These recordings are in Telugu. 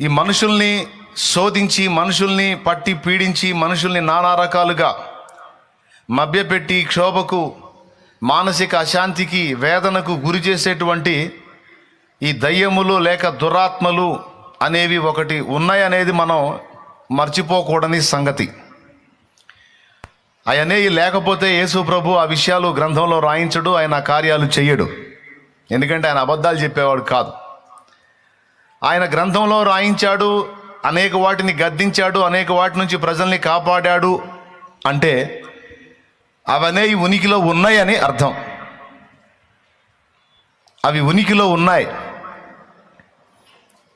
ఈ మనుషుల్ని శోధించి మనుషుల్ని పట్టి పీడించి మనుషుల్ని నానా రకాలుగా మభ్యపెట్టి క్షోభకు మానసిక అశాంతికి వేదనకు గురి చేసేటువంటి ఈ దయ్యములు లేక దురాత్మలు అనేవి ఒకటి ఉన్నాయనేది మనం మర్చిపోకూడని సంగతి. అవనేవి లేకపోతే యేసు ప్రభు ఆ విషయాలు గ్రంథంలో రాయించడు ఆయన కార్యాలు చేయడు ఎందుకంటే ఆయన అబద్ధాలు చెప్పేవాడు కాదు. ఆయన గ్రంథంలో రాయించాడు అనేక వాటిని గద్దించాడు అనేక వాటి నుంచి ప్రజల్ని కాపాడాడు అంటే అవనే ఉనికిలో ఉన్నాయని అర్థం. అవి ఉనికిలో ఉన్నాయి.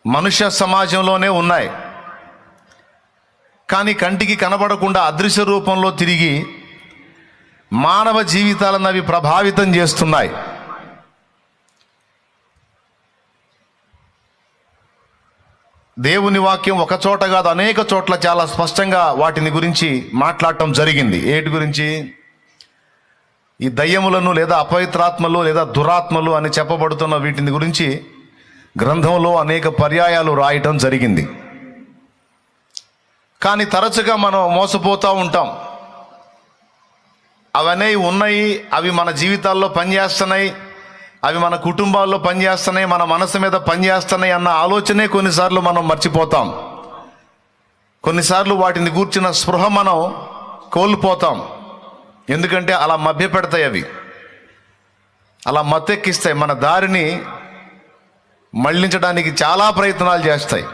మనుష్య సమాజంలోనే ఉన్నాయి. కానీ కంటికి కనబడకుండా అదృశ్య రూపంలో తిరిగి మానవ జీవితాలను అవి ప్రభావితం చేస్తున్నాయి. దేవుని వాక్యం ఒక చోట కాదు అనేక చోట్ల చాలా స్పష్టంగా వాటిని గురించి మాట్లాడటం జరిగింది. ఏటి గురించి? ఈ దయ్యములను లేదా అపవిత్రాత్మలు లేదా దురాత్మలు అని చెప్పబడుతున్న వీటిని గురించి గ్రంథంలో అనేక పర్యాయాలు రాయటం జరిగింది. కానీ తరచుగా మనం మోసపోతూ ఉంటాం. అవన్నీ ఉన్నాయి అవి మన జీవితాల్లో పనిచేస్తున్నాయి అవి మన కుటుంబాల్లో పనిచేస్తున్నాయి మన మనసు మీద పనిచేస్తున్నాయి అన్న ఆలోచనే కొన్నిసార్లు మనం మర్చిపోతాం. కొన్నిసార్లు వాటిని గూర్చిన స్పృహ మనం కోల్పోతాం. ఎందుకంటే అలా మభ్య పెడతాయి అవి. అలా మత్తెక్కిస్తాయి. మన దారిని మళ్ళించడానికి చాలా ప్రయత్నాలు చేస్తాయి.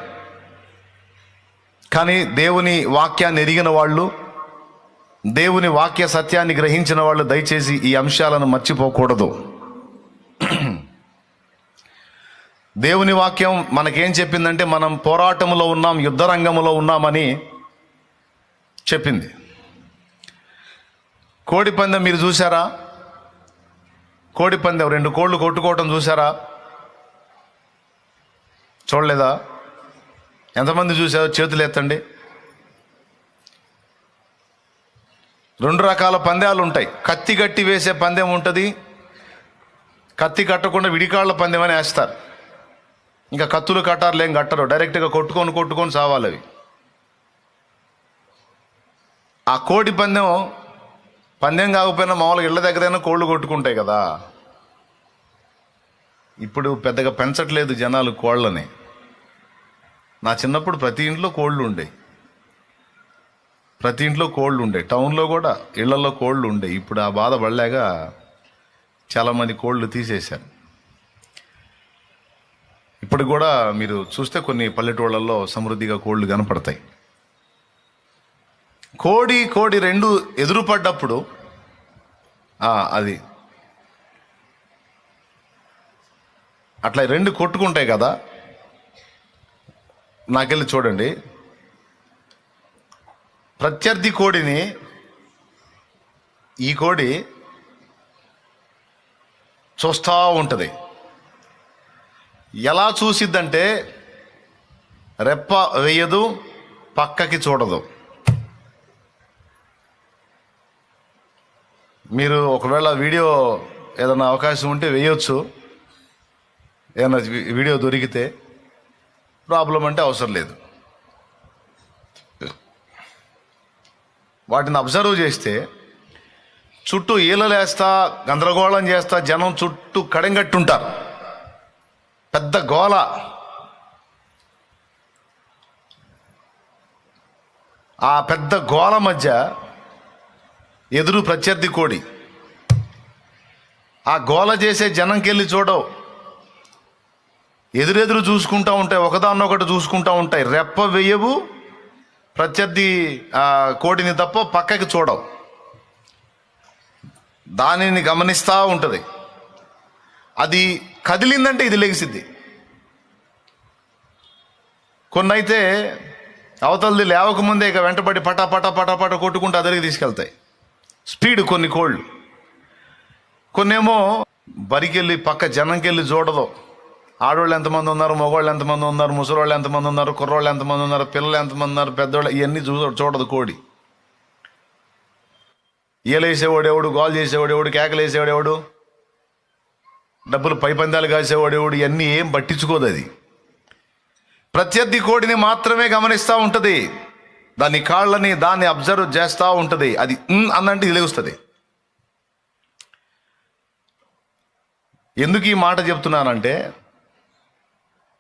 కానీ దేవుని వాక్యాన్ని ఎరిగిన వాళ్ళు దేవుని వాక్య సత్యాన్ని గ్రహించిన వాళ్ళు దయచేసి ఈ అంశాలను మర్చిపోకూడదు. దేవుని వాక్యం మనకేం చెప్పిందంటే మనం పోరాటంలో ఉన్నాం యుద్ధ రంగంలో ఉన్నామని చెప్పింది. కోడిపందెం మీరు చూసారా కోడిపందెం రెండు కోళ్ళు కొట్టుకోవటం చూసారా చూడలేదా? ఎంతమంది చూసారో చేతులు ఎత్తండి. రెండు రకాల పందాలు ఉంటాయి కత్తి కట్టి వేసే పందెం ఉంటుంది. కత్తి కట్టకుండా విడికాళ్ళ పందెం అని వేస్తారు. ఇంకా కత్తులు కట్టారులు ఏం కట్టరు. డైరెక్ట్గా కొట్టుకొని కొట్టుకొని సావాలి అవి. ఆ కోడి పందెం పందెం కాకపోయినా మామూలుగా ఇళ్ళ దగ్గరైనా కోళ్ళు కొట్టుకుంటాయి కదా. ఇప్పుడు పెద్దగా పెంచట్లేదు జనాలు కోళ్ళని. నా చిన్నప్పుడు ప్రతి ఇంట్లో కోళ్ళు ఉండే. ప్రతి ఇంట్లో కోళ్ళు ఉండే. టౌన్లో కూడా ఇళ్ళలో కోళ్ళు ఉండే. ఇప్పుడు ఆ బాధ పడలేక చాలామంది కోళ్ళు తీసేశారు. ఇప్పుడు కూడా మీరు చూస్తే కొన్ని పల్లెటూళ్ళల్లో సమృద్ధిగా కోళ్ళు కనపడతాయి. కోడి కోడి రెండు ఎదురుపడ్డప్పుడు అది. అట్లా రెండు కొట్టుకుంటాయి కదా. నాకెళ్ళి చూడండి. ప్రత్యర్థి కోడిని ఈ కోడి చూస్తూ ఉంటుంది. ఎలా చూసిద్దంటే రెప్ప వేయదు పక్కకి చూడదు. మీరు ఒకవేళ వీడియో ఏదైనా అవకాశం ఉంటే వేయొచ్చు. ఏదైనా వీడియో దొరికితే ప్రాబ్లం అంటే అవసరం లేదు. వాటిని అబ్జర్వ్ చేస్తే చుట్టూ ఈలలేస్తా గందరగోళం చేస్తా జనం చుట్టూ కడెంగట్టుంటారు. పెద్ద గోల. ఆ పెద్ద గోల మధ్య ఎదురు ప్రత్యర్థి కోడి. ఆ గోల చేసే జనంకెళ్ళి చూడవు. ఎదురెదురు చూసుకుంటూ ఉంటాయి ఒకదాన్నొకటి చూసుకుంటూ ఉంటాయి. రెప్ప వేయవు ప్రత్యర్థి ఆ, కోడిని తప్ప పక్కకి చూడవు. దానిని గమనిస్తూ ఉంటుంది. అది కదిలిందంటే ఇది లెగిసిద్ది కొన్ని అయితే అవతలది లేవకముందే ఇక వెంటబడి పటా పటా పటా పటా కొట్టుకుంటూ అదరికి తీసుకెళ్తాయి. స్పీడ్ కొన్ని కోళ్ళు. కొన్నేమో బరికెళ్ళి పక్క జనంకెళ్ళి చూడదు. ఆడవాళ్ళు ఎంతమంది ఉన్నారు మగవాళ్ళు ఎంతమంది ఉన్నారు ముసలోళ్ళు ఎంతమంది ఉన్నారు కుర్రోళ్ళు ఎంతమంది ఉన్నారు పిల్లలు ఎంతమంది ఉన్నారు పెద్దవాళ్ళు ఇవన్నీ చూ చూడదు కోడి. ఈలేసేవాడు ఎవడు గోల్ చేసేవాడు ఎవడు కేకలు వేసేవాడు ఎవడు డబ్బులు పై పందాలు ఇవన్నీ ఏం పట్టించుకోదు అది. ప్రత్యర్థి కోడిని మాత్రమే గమనిస్తూ ఉంటుంది. దాని కాళ్ళని దాన్ని అబ్జర్వ్ చేస్తూ ఉంటుంది. అది అన్నంటే ఇది లెగుస్తుంది ఎందుకు ఈ మాట చెప్తున్నానంటే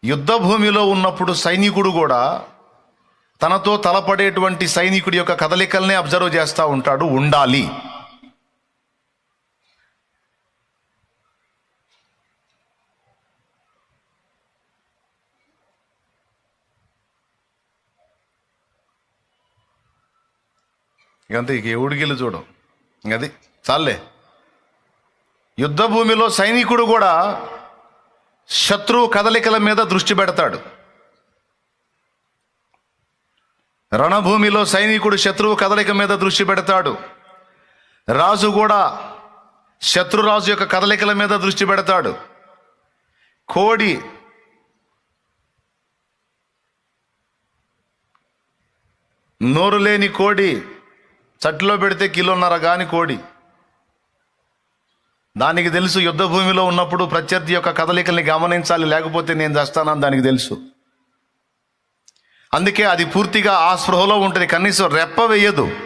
యుద్ధ భూమిలో ఉన్నప్పుడు సైనికుడు కూడా తనతో తలపడేటువంటి సైనికుడి యొక్క కదలికల్నే అబ్జర్వ్ చేస్తూ ఉంటాడు ఉండాలి. ఇకంతే ఇక ఎవడికెళ్ళి చూడం. ఇంకది చాలే యుద్ధ భూమిలో సైనికుడు కూడా శత్రువు కదలికల మీద దృష్టి పెడతాడు. రణభూమిలో సైనికుడు శత్రువు కదలిక మీద దృష్టి పెడతాడు. రాజు కూడా శత్రురాజు యొక్క కదలికల మీద దృష్టి పెడతాడు. కోడి నోరు లేని కోడి చట్లో పెడితే కిలోన్నర కాని కోడి. దానికి తెలుసు యుద్ధ భూమిలో ఉన్నప్పుడు ప్రత్యర్థి యొక్క కదలికల్ని గమనించాలి లేకపోతే నేను చేస్తానని దానికి తెలుసు. అందుకే అది పూర్తిగా ఆ స్పృహలో ఉంటుంది కనీసం రెప్ప వేయదు.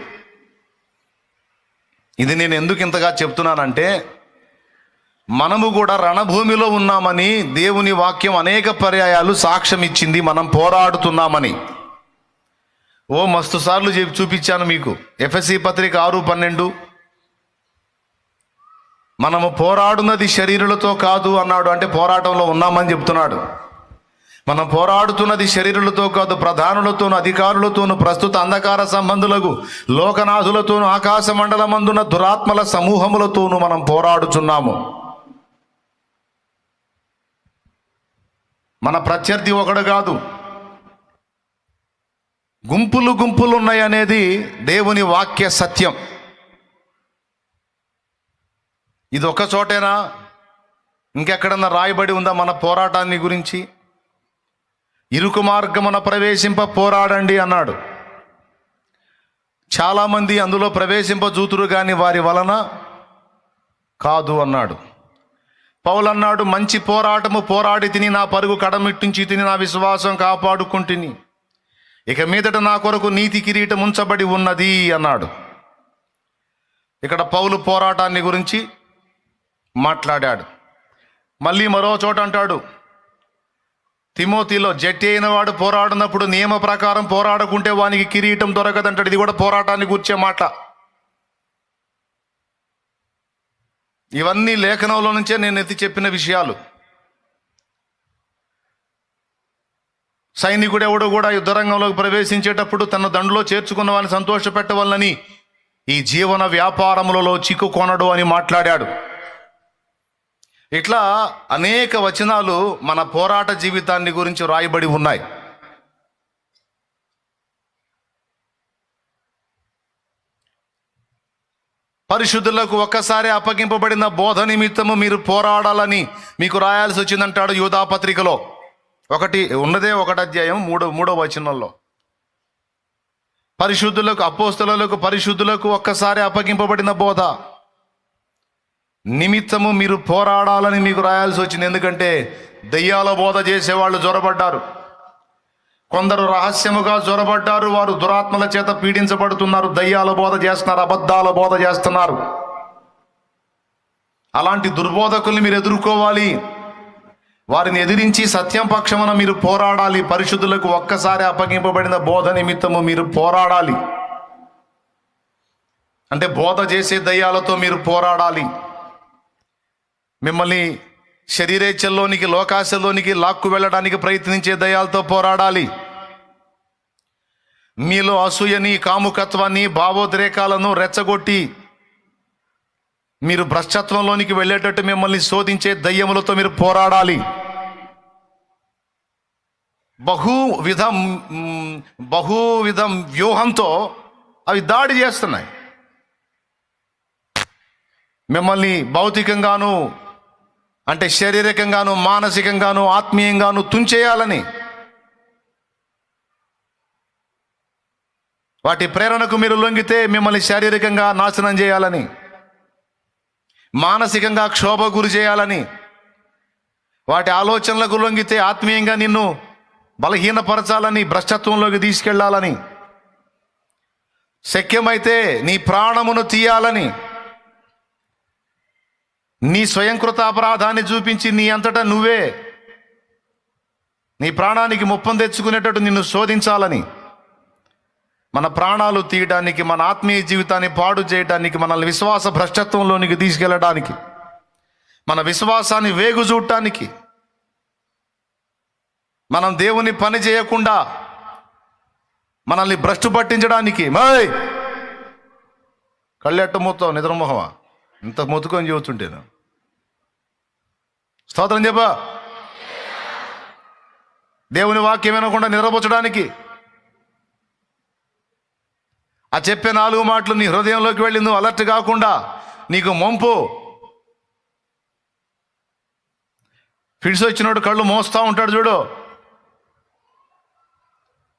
ఇది నేను ఎందుకు ఇంతగా చెప్తున్నానంటే మనము కూడా రణభూమిలో ఉన్నామని దేవుని వాక్యం అనేక పర్యాయాలు సాక్ష్యం ఇచ్చింది మనం పోరాడుతున్నామని. ఓ మస్తు సార్లు చెప్పి చూపించాను మీకు. ఎఫ్ఎస్సి పత్రిక ఆరు పన్నెండు. మనము పోరాడున్నది శరీరులతో కాదు అన్నాడు. అంటే పోరాటంలో ఉన్నామని చెప్తున్నాడు. మనం పోరాడుతున్నది శరీరులతో కాదు ప్రధానులతోను అధికారులతోను ప్రస్తుత అంధకార సంబంధులకు లోకనాథులతోను ఆకాశ మండలమందున దురాత్మల సమూహములతోనూ మనం పోరాడుచున్నాము. మన ప్రత్యర్థి ఒకడు కాదు. గుంపులు గుంపులు ఉన్నాయనేది దేవుని వాక్య సత్యం. ఇది ఒక చోటేనా? ఇంకెక్కడన్నా రాయబడి ఉందా మన పోరాటాన్ని గురించి? ఇరుకు మార్గమున ప్రవేశింప పోరాడండి అన్నాడు. చాలామంది అందులో ప్రవేశింప జూతురు కాని వారి వలన కాదు అన్నాడు. పౌలన్నాడు మంచి పోరాటము పోరాడి తిని నా పరుగు కడమిట్టించి తిని నా విశ్వాసం కాపాడుకుంటుని ఇక మీదట నా కొరకు నీతి కిరీటం ఉంచబడి ఉన్నది అన్నాడు. ఇక్కడ పౌలు పోరాటాన్ని గురించి మాట్లాడాడు. మళ్ళీ మరో చోట అంటాడు తిమోతిలో జట్టి అయిన వాడు పోరాడినప్పుడు నియమ ప్రకారం పోరాడకుంటే వానికి కిరీటం దొరకదంటాడు. ఇది కూడా పోరాటాన్ని కూర్చే మాట. ఇవన్నీ లేఖనంలో నుంచే నేను ఎత్తి చెప్పిన విషయాలు. సైనికుడు ఎవడు కూడా యుద్ధరంగంలోకి ప్రవేశించేటప్పుడు తన దండులో చేర్చుకున్న వాళ్ళని సంతోషపెట్టవాలని ఈ జీవన వ్యాపారములలో చిక్కుకొనడు అని మాట్లాడాడు. ఇట్లా అనేక వచనాలు మన పోరాట జీవితాన్ని గురించి రాయబడి ఉన్నాయి. పరిశుద్ధులకు ఒక్కసారి అప్పగింపబడిన బోధ నిమిత్తము మీరు పోరాడాలని మీకు రాయాల్సి వచ్చిందంటాడు యూధాపత్రికలో ఒకటి ఉన్నదే ఒకటి అధ్యాయం మూడో మూడో వచనంలో. పరిశుద్ధులకు అపోస్తులకు పరిశుద్ధులకు ఒక్కసారి అప్పగింపబడిన బోధ. నిమిత్తము మీరు పోరాడాలని మీకు రాయాల్సి వచ్చింది. ఎందుకంటే దెయ్యాల బోధ చేసేవాళ్ళు జ్వరబడ్డారు కొందరు రహస్యముగా జ్వరబడ్డారు వారు దురాత్మల చేత పీడించబడుతున్నారు. దయ్యాల బోధ చేస్తున్నారు. అబద్ధాల బోధ చేస్తున్నారు. అలాంటి దుర్బోధకుల్ని మీరు ఎదుర్కోవాలి. వారిని ఎదిరించి సత్యం పక్షమున మీరు పోరాడాలి. పరిశుద్ధులకు ఒక్కసారి అప్పగింపబడిన బోధ నిమిత్తము మీరు పోరాడాలి. అంటే బోధ చేసే దయ్యాలతో మీరు పోరాడాలి. మిమ్మల్ని శరీరేచ్ఛల్లోనికి లోకాశల్లోనికి లాక్కు వెళ్ళడానికి ప్రయత్నించే దయాలతో పోరాడాలి. మీలో అసూయని కాముకత్వాన్ని భావోద్రేకాలను రెచ్చగొట్టి మీరు భ్రష్టత్వంలోనికి వెళ్ళేటట్టు మిమ్మల్ని శోధించే దయ్యములతో మీరు పోరాడాలి. బహు విధం విధం వ్యూహంతో అవి దాడి చేస్తున్నాయి. మిమ్మల్ని భౌతికంగాను అంటే శారీరకంగాను మానసికంగాను ఆత్మీయంగాను తుంచేయాలని వాటి ప్రేరణకు మీరు లొంగితే మిమ్మల్ని శారీరకంగా నాశనం చేయాలని. మానసికంగా క్షోభ గురి చేయాలని వాటి ఆలోచనలకు లొంగితే ఆత్మీయంగా నిన్ను బలహీనపరచాలని భ్రష్టత్వంలోకి తీసుకెళ్ళాలని శక్యమైతే నీ ప్రాణమును తీయాలని నీ స్వయంకృత అపరాధాన్ని చూపించి నీ అంతటా నువ్వే నీ ప్రాణానికి ముప్పం తెచ్చుకునేటట్టు నిన్ను శోధించాలని మన ప్రాణాలు తీయడానికి మన ఆత్మీయ జీవితాన్ని పాడు చేయడానికి మనల్ని విశ్వాస భ్రష్టత్వంలోనికి తీసుకెళ్ళడానికి మన విశ్వాసాన్ని వేగు చూడటానికి మనం దేవుని పని చేయకుండా మనల్ని భ్రష్టు పట్టించడానికి. మై కళ్ళెట్ట మూతో నిద్రమోహమా ఇంత మొత్తుకొని చూస్తుంటేను స్తోత్రం చెప్పా. దేవుని వాక్యం వినకుండా నిద్రపోచడానికి. ఆ చెప్పే నాలుగు మాటలు నీ హృదయంలోకి వెళ్ళి నువ్వు అలర్ట్ కాకుండా నీకు మొంపు. ఫిడ్స్ వచ్చినోడు కళ్ళు మోస్తా ఉంటాడు చూడు.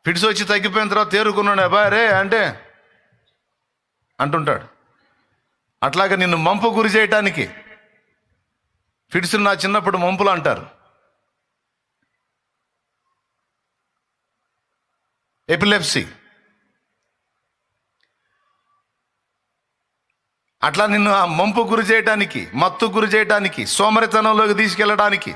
ఫిడ్స్ వచ్చి తగ్గిపోయిన తర్వాత తేరుకున్నాడు అబ్బాయి రే అంటే అంటుంటాడు. అట్లాగే నిన్ను మంపు గురి చేయటానికి ఫిడ్స్ నా చిన్నప్పుడు మంపులు అంటారు. ఎపిలెప్సీ. అట్లా నిన్ను ఆ మంపు గురి చేయటానికి మత్తు గురి చేయటానికి సోమరితనంలోకి తీసుకెళ్ళడానికి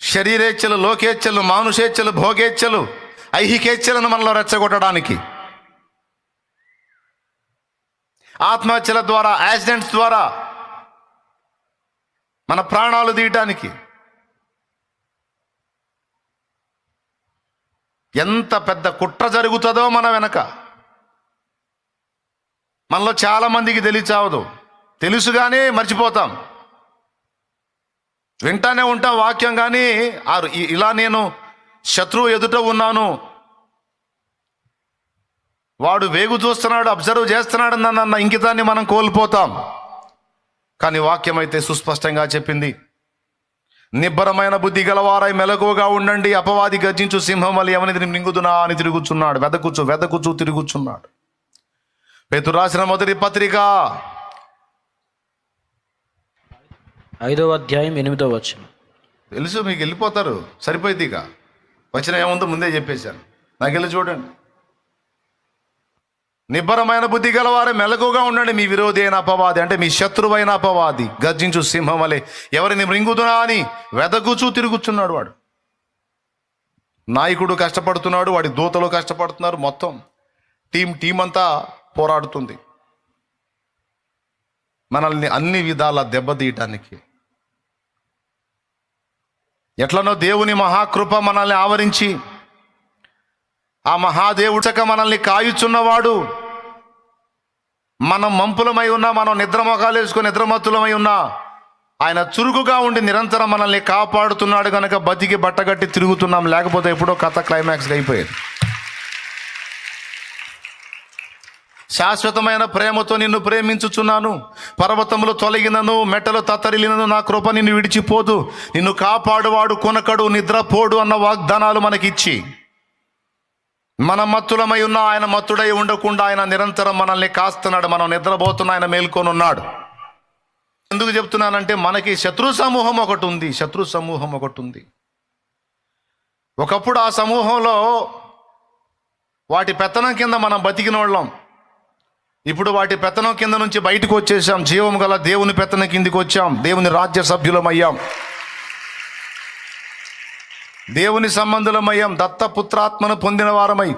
శరీరేచ్ఛలు లోకేచ్ఛలు మానుషేచ్ఛలు భోగేచ్ఛలు ఐహికేచ్ఛలను మనలో రెచ్చగొట్టడానికి ఆత్మహత్యల ద్వారా యాక్సిడెంట్స్ ద్వారా మన ప్రాణాలు తీయటానికి ఎంత పెద్ద కుట్ర జరుగుతుందో మన వెనక. మనలో చాలా మందికి తెలియచావదు. తెలుసుగానే మర్చిపోతాం. వింటానే ఉంటాం వాక్యం కానీ ఇలా నేను శత్రువు ఎదుట ఉన్నాను. వాడు వేగు చూస్తున్నాడు అబ్జర్వ్ చేస్తున్నాడు అన్న ఇంకితాన్ని మనం కోల్పోతాం. కానీ వాక్యం అయితే సుస్పష్టంగా చెప్పింది. నిబ్బరమైన బుద్ధి గలవారై మెలకువగా ఉండండి అపవాది గర్జించు సింహం వల్ల ఎవరిని మింగుదునా అని తిరుగుచున్నాడు. వెదకుచు వెదకుచు తిరుగుచున్నాడు. పేతురు రాసిన మొదటి పత్రిక. ఐదవ అధ్యాయం ఎనిమిదవ వచనం. తెలుసు మీకు వెళ్ళిపోతారు. సరిపోయింది ఇక. వచ్చిన ఏముందో? ముందే చెప్పేశాను. నాకు వెళ్ళి చూడండి. నిబ్బరమైన బుద్ధి గలవారే మెలకుగా ఉండండి. మీ విరోధి అయిన అపవాది అంటే మీ శత్రువైన అపవాది గర్జించు సింహం వలె. ఎవరిని మృంగుతున్నా అని వెదకుచూ తిరుగుచున్నాడు వాడు. నాయకుడు కష్టపడుతున్నాడు వాడి దూతలు కష్టపడుతున్నారు మొత్తం. టీం టీం అంతా పోరాడుతుంది. మనల్ని అన్ని విధాల దెబ్బతీయటానికి. ఎట్లనో దేవుని మహాకృప మనల్ని ఆవరించి ఆ మహాదేవుచక మనల్ని కాయుచున్నవాడు మనం మంపులమై ఉన్నా మనం నిద్రమొఖాలు నిద్రమత్తులమై ఉన్నా ఆయన చురుకుగా ఉండి నిరంతరం మనల్ని కాపాడుతున్నాడు కనుక బతికి బట్టగట్టి తిరుగుతున్నాం లేకపోతే ఎప్పుడో కథ క్లైమాక్స్ అయిపోయేది. శాశ్వతమైన ప్రేమతో నిన్ను ప్రేమించుచున్నాను. పర్వతములు తొలగినను మెట్టలు తత్తరిలినను నా కృప నిన్ను విడిచిపోదు. నిన్ను కాపాడువాడు కొనకడు నిద్రపోడు అన్న వాగ్దానాలు మనకిచ్చి. మన మత్తులమై ఉన్న ఆయన మత్తుడై ఉండకుండా ఆయన నిరంతరం మనల్ని కాస్తున్నాడు. మనం నిద్రపోతున్న ఆయన మేల్కొనున్నాడు. ఎందుకు చెప్తున్నానంటే మనకి శత్రు సమూహం ఒకటి ఉంది. శత్రు సమూహం ఒకటి ఉంది. ఒకప్పుడు ఆ సమూహంలో వాటి పెత్తనం కింద మనం బతికిన వాళ్ళం ఇప్పుడు వాటి పెత్తనం కింద నుంచి బయటకు వచ్చేసాం. జీవం గల దేవుని పెత్తనం కిందికి వచ్చాం. దేవుని రాజ్య సభ్యులమయ్యాం. దేవుని సంబంధులమయ్యాం. దత్తపుత్రాత్మను పొందిన వారమై.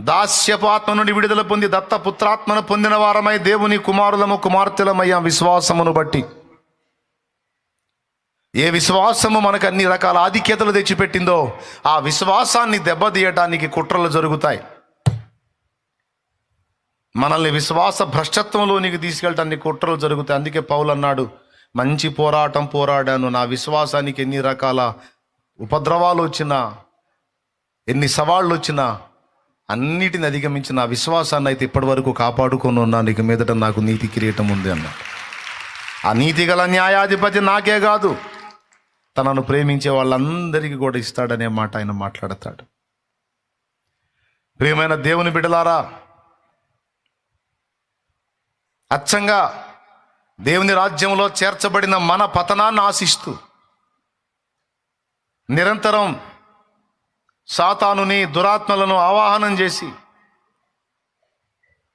దాస్యపు ఆత్మ నుండి విడుదల పొంది దత్తపుత్రాత్మను పొందిన వారమై దేవుని కుమారులము కుమార్తెలమయ్యాం విశ్వాసమును బట్టి. ఏ విశ్వాసము మనకు అన్ని రకాల ఆధిక్యతలు తెచ్చిపెట్టిందో ఆ విశ్వాసాన్ని దెబ్బతీయటానికి కుట్రలు జరుగుతాయి. మనల్ని విశ్వాస భ్రష్టత్వంలోనికి తీసుకెళ్ళటానికి కుట్రలు జరుగుతాయి. అందుకే పౌలు అన్నాడు మంచి పోరాటం పోరాడాను. నా విశ్వాసానికి ఎన్ని రకాల ఉపద్రవాలు వచ్చినా ఎన్ని సవాళ్ళు వచ్చినా అన్నిటిని అధిగమించి నా విశ్వాసాన్ని అయితే ఇప్పటి వరకు కాపాడుకొని ఉన్నాను. ఇక మీదట నాకు నీతి కిరీటం ఉంది అన్నాడు. ఆ నీతి గల న్యాయాధిపతి నాకే కాదు తనను ప్రేమించే వాళ్ళందరికీ కూడా ఇస్తాడనే మాట ఆయన మాట్లాడతాడు. ప్రియమైన దేవుని బిడలారా అచ్చంగా దేవుని రాజ్యంలో చేర్చబడిన మన పతనాన్ని ఆశిస్తూ నిరంతరం సాతానుని దురాత్మలను ఆవాహనం చేసి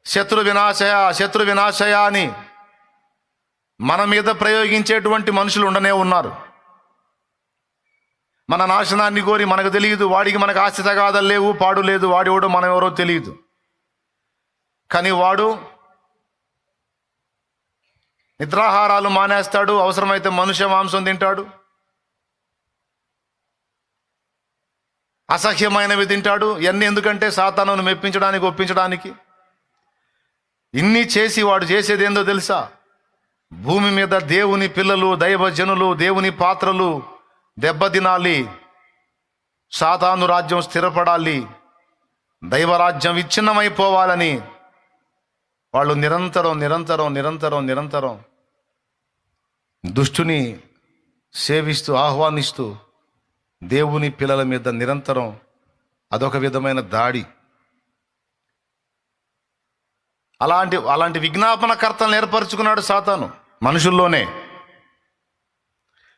శత్రు వినాశయ శత్రు వినాశయ అని మన మీద ప్రయోగించేటువంటి మనుషులు ఉండనే ఉన్నారు. మన నాశనాన్ని కోరి మనకు తెలియదు వాడికి మనకు ఆస్తి తగాదలు లేవు పాడు లేదు వాడి ఎవడో మనం ఎవరో తెలియదు. కానీ వాడు నిద్రాహారాలు మానేస్తాడు అవసరమైతే మనుష్య మాంసం తింటాడు. అసహ్యమైనవి తింటాడు. ఇవన్నీ ఎందుకంటే సాతానును మెప్పించడానికి ఒప్పించడానికి. ఇన్ని చేసి వాడు చేసేది ఏందో తెలుసా? భూమి మీద దేవుని పిల్లలు దైవజనులు దేవుని పాత్రలు దెబ్బతినాలి. సాతాను రాజ్యం స్థిరపడాలి. దైవరాజ్యం విచ్ఛిన్నమైపోవాలని. వాళ్ళు నిరంతరం నిరంతరం నిరంతరం నిరంతరం దుష్టుని సేవిస్తూ ఆహ్వానిస్తూ దేవుని పిల్లల మీద నిరంతరం అదొక విధమైన దాడి. అలాంటి అలాంటి విజ్ఞాపనకర్తలను ఏర్పరచుకున్నాడు సాతాను మనుషుల్లోనే.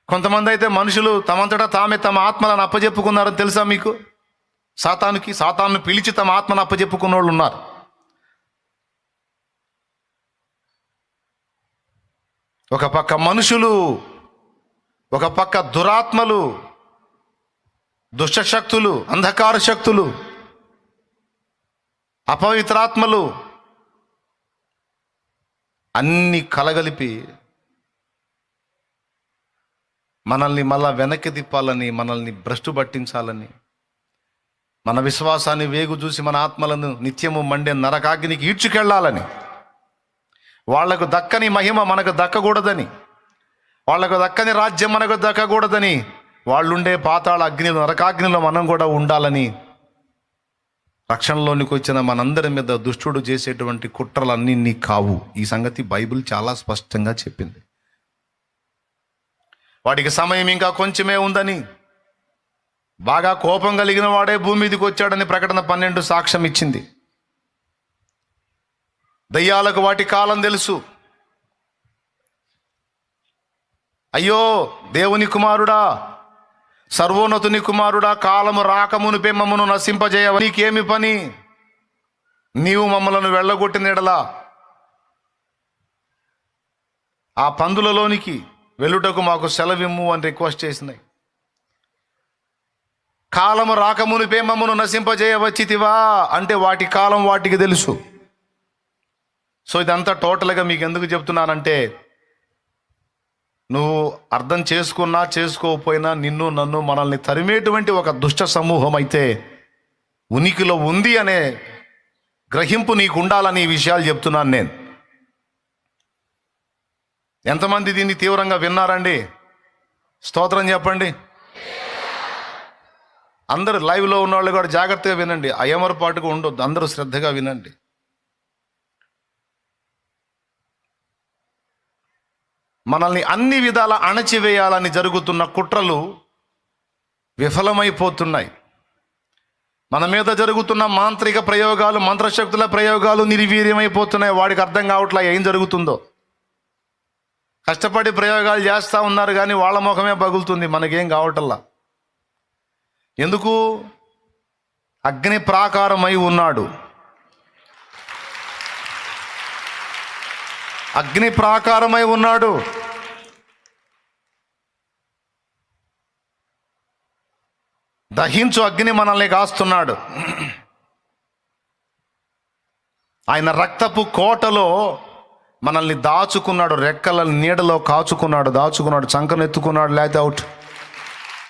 కొంతమంది అయితే మనుషులు తమంతటా తామే తమ ఆత్మలను అప్పజెప్పుకున్నారని తెలుసా మీకు? సాతానుకి సాతాను పిలిచి తమ ఆత్మను అప్పజెప్పుకున్న వాళ్ళు ఉన్నారు. ఒక పక్క మనుషులు ఒక పక్క దురాత్మలు దుష్టశక్తులు అంధకార శక్తులు అపవిత్రాత్మలు అన్ని కలగలిపి మనల్ని మళ్ళా వెనక్కి తిప్పాలని మనల్ని భ్రష్టు పట్టించాలని మన విశ్వాసాన్ని వేగు చూసి మన ఆత్మలను నిత్యము మండే నరకాగ్నికి ఈడ్చుకెళ్ళాలని వాళ్ళకు దక్కని మహిమ మనకు దక్కకూడదని వాళ్ళకు దక్కని రాజ్యం మనకు దక్కకూడదని వాళ్ళుండే పాతాళ అగ్ని నరకాగ్నిలో మనం కూడా ఉండాలని రక్షణలోనికి వచ్చిన మనందరి మీద దుష్టుడు చేసేటువంటి కుట్రలన్నీ కావు. ఈ సంగతి బైబిల్ చాలా స్పష్టంగా చెప్పింది. వాడికి సమయం ఇంకా కొంచెమే ఉందని బాగా కోపం కలిగిన వాడే భూమి మీదకి వచ్చాడని ప్రకటన పన్నెండు సాక్ష్యం ఇచ్చింది. దయ్యాలకు వాటి కాలం తెలుసు. అయ్యో దేవుని కుమారుడా సర్వోన్నతుని కుమారుడా కాలము రాకమును మమ్మను నశింపజేయవ నీకేమి పని? నీవు మమ్మలను వెళ్ళగొట్టిన ఎడలా ఆ పందులలోనికి వెలుటకు మాకు సెలవిమ్ము అని రిక్వెస్ట్ చేసినాయి. కాలము రాకమునిపే మమ్మను నశింపజేయవచ్చితివా అంటే వాటి కాలం వాటికి తెలుసు. సో ఇదంతా టోటల్గా మీకు ఎందుకు చెప్తున్నానంటే నువ్వు అర్థం చేసుకున్నా చేసుకోకపోయినా నిన్ను నన్ను మనల్ని తరిమేటువంటి ఒక దుష్ట సమూహం అయితే ఉనికిలో ఉంది అనే గ్రహింపు నీకు ఉండాలని ఈ విషయాలు చెప్తున్నాను నేను. ఎంతమంది దీన్ని తీవ్రంగా విన్నారండి? స్తోత్రం చెప్పండి. అందరు లైవ్లో ఉన్న వాళ్ళు కూడా జాగ్రత్తగా వినండి. అయమరపాటుగా ఉండొద్దు. అందరూ శ్రద్ధగా వినండి. మనల్ని అన్ని విధాల అణచివేయాలని జరుగుతున్న కుట్రలు విఫలమైపోతున్నాయి. మన మీద జరుగుతున్న మాంత్రిక ప్రయోగాలు మంత్రశక్తుల ప్రయోగాలు నిర్వీర్యమైపోతున్నాయి. వాడికి అర్థం కావట్లే ఏం జరుగుతుందో. కష్టపడి ప్రయోగాలు చేస్తూ ఉన్నారు కానీ వాళ్ళ ముఖమే పగులుతుంది. మనకేం కావటల్లా ఎందుకు? అగ్ని ప్రాకారమై ఉన్నాడు. అగ్ని ప్రాకారమై ఉన్నాడు. దహించు అగ్ని మనల్ని కాస్తున్నాడు. ఆయన రక్తపు కోటలో మనల్ని దాచుకున్నాడు రెక్కల నీడలో కాచుకున్నాడు దాచుకున్నాడు చంకనెత్తుకున్నాడు లేకపోతే అవుట్